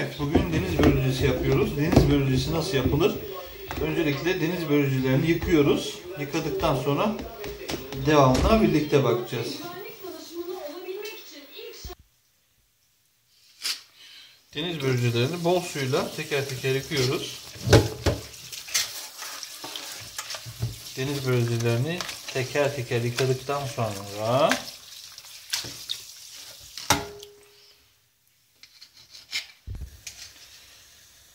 Evet, bugün deniz börülcesi yapıyoruz. Deniz börülcesi nasıl yapılır? Öncelikle deniz börülcelerini yıkıyoruz. Yıkadıktan sonra devamına birlikte bakacağız. Deniz börülcelerini bol suyla teker teker yıkıyoruz. Deniz börülcelerini teker teker yıkadıktan sonra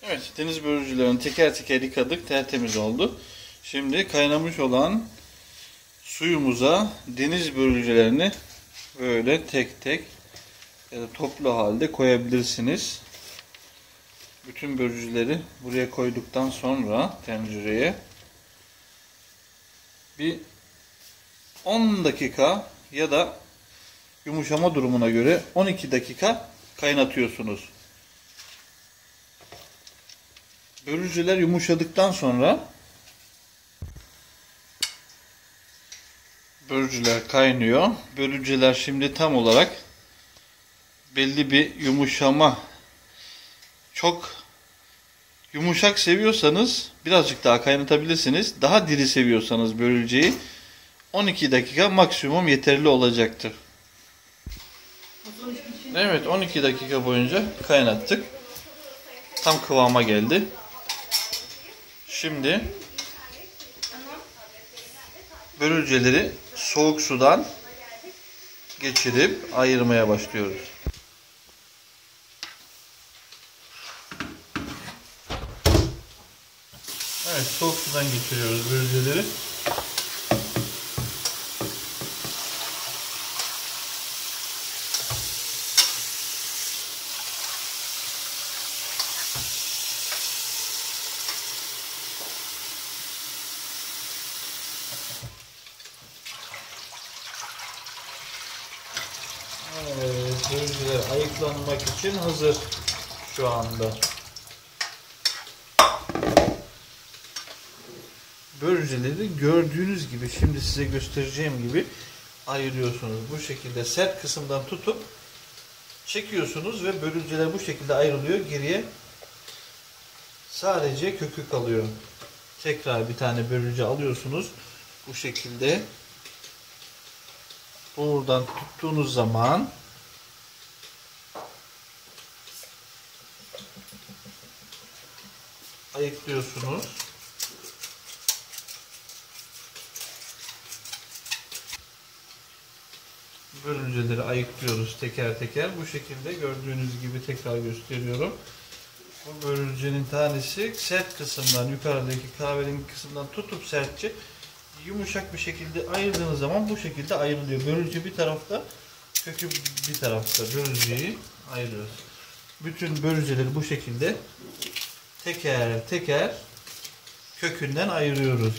Evet, deniz börülcelerini teker teker yıkadık, tertemiz oldu. Şimdi kaynamış olan suyumuza deniz börülcelerini böyle tek tek ya da toplu halde koyabilirsiniz. Bütün börülceleri buraya koyduktan sonra tencereye bir 10 dakika ya da yumuşama durumuna göre 12 dakika kaynatıyorsunuz. Börülceler yumuşadıktan sonra börülceler kaynıyor. Börülceler şimdi tam olarak belli bir yumuşama çok yumuşak seviyorsanız birazcık daha kaynatabilirsiniz. Daha diri seviyorsanız börülceyi 12 dakika maksimum yeterli olacaktır. Evet 12 dakika boyunca kaynattık. Tam kıvama geldi. Şimdi börülceleri soğuk sudan geçirip ayırmaya başlıyoruz. Evet soğuk sudan geçiriyoruz börülceleri. Evet, börülceler ayıklanmak için hazır şu anda. Börülceleri gördüğünüz gibi şimdi size göstereceğim gibi ayırıyorsunuz. Bu şekilde sert kısımdan tutup çekiyorsunuz ve börülceler bu şekilde ayrılıyor. Geriye sadece kökü kalıyor. Tekrar bir tane börülce alıyorsunuz. Bu şekilde buradan tuttuğunuz zaman ayıklıyorsunuz. Bölünceleri ayıklıyoruz teker teker. Bu şekilde gördüğünüz gibi tekrar gösteriyorum. Bu bölüncenin tanesi sert kısımdan yukarıdaki kahverengi kısımdan tutup sertçe yumuşak bir şekilde ayırdığınız zaman bu şekilde ayrılıyor. Börülce bir tarafta, kökü bir tarafta. Börülceyi ayırıyoruz. Bütün börülceleri bu şekilde teker teker kökünden ayırıyoruz.